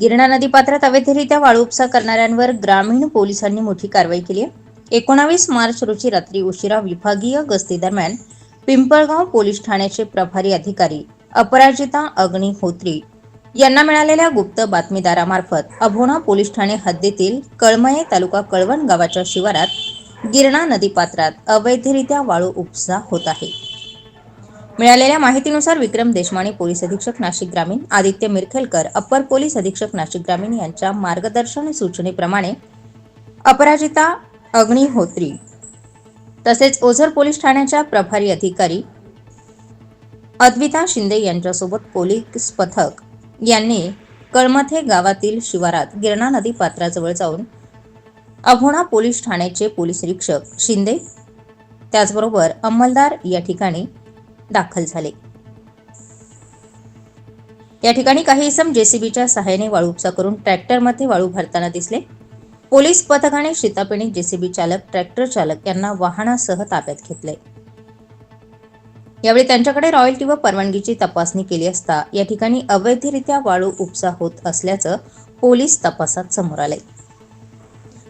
गिरणा नदी पात्रात अवैधरित्या वाळू उपसा करणाऱ्यांवर ग्रामीण पोलिसांनी मोठी कारवाई केली आहे. एकोणावीस मार्च रोजी रात्री उशिरा विभागीय गस्तीदरम्यान पिंपळगाव पोलीस ठाण्याचे प्रभारी अधिकारी अपराजिता अग्निहोत्री यांना मिळालेल्या गुप्त बातमीदारामार्फत अभोणा पोलीस ठाणे हद्दीतील कळमये तालुका कळवण गावाच्या शिवारात गिरणा नदीपात्रात अवैधरित्या वाळू उपसा होत आहे. मिळालेल्या माहितीनुसार विक्रम देशमाने पोलीस अधीक्षक नाशिक ग्रामीण आदित्य मिरखेलकर अप्पर पोलीस अधीक्षक नाशिक ग्रामीण यांच्या मार्गदर्शन सूचनेप्रमाणे अपराजिता अग्निहोत्री तसेच ओझर पोलीस ठाण्याच्या प्रभारी अधिकारी अद्विता शिंदे यांच्यासोबत पोलीस पथक यांनी कळमथे गावातील शिवारात गिरणा नदी पात्राजवळ जाऊन अभोणा पोलीस ठाण्याचे पोलीस निरीक्षक शिंदे त्याचबरोबर अंमलदार या ठिकाणी दाखल झाले. या ठिकाणी काही इसम जेसीबीच्या सहाय्याने वाळू उपसा करून ट्रॅक्टरमध्ये वाळू भरताना दिसले. पोलीस पथकाने शितापिणी जेसीबी चालक ट्रॅक्टर चालक यांना वाहनासह ताब्यात घेतले. यावेळी त्यांच्याकडे रॉयल्टी व परवानगीची तपासणी केली असता या ठिकाणी अवैधरित्या वाळू उपसा होत असल्याचं पोलीस तपासात समोर आले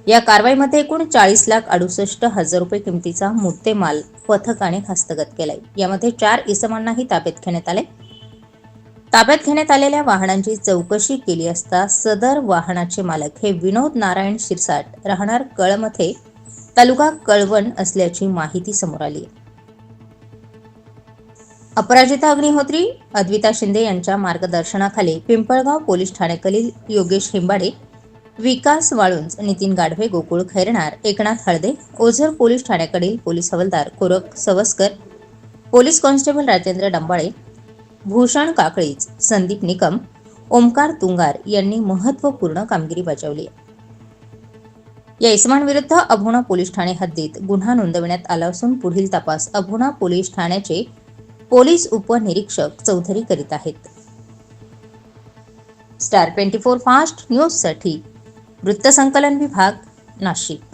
या कारवाईमध्ये एकूण चाळीस लाख अडुसष्ट हजार रुपये किमतीचा मुद्देमाल पथकाने हस्तगत केलाय. यामध्ये चार इसमांनाही ताब्यात घेण्यात आले ताब्यात घेण्यात आलेल्या वाहनांची चौकशी केली असता सदर वाहनाचे मालक हे विनोद नारायण शिरसाट राहणार कळमथे तालुका कळवण असल्याची माहिती समोर आली आहे. अपराजिता अग्निहोत्री अद्विता शिंदे यांच्या मार्गदर्शनाखाली पिंपळगाव पोलीस ठाण्याखालील योगेश हिंबाडे विकास वाळुंज नितीन गाढवे गोकुळ खैरणार एकनाथ हळदे ओझर पोलीस ठाण्याकडील पोलीस हवालदार कोरक सवस्कर पोलीस कॉन्स्टेबल राजेंद्र डंबाळे भूषण काकळीच संदीप निकम ओमकार तुंगार यांनी महत्त्वपूर्ण कामगिरी बजावली. या इसमांविरुद्ध अभोणा पोलीस ठाणे हद्दीत गुन्हा नोंदवण्यात आला असून पुढील तपास अभोणा पोलीस ठाण्याचे पोलीस उपनिरीक्षक चौधरी करीत आहेत. स्टार ट्वेंटी फोर फास्ट न्यूजसाठी वृत्तसंकलन विभाग नाशिक.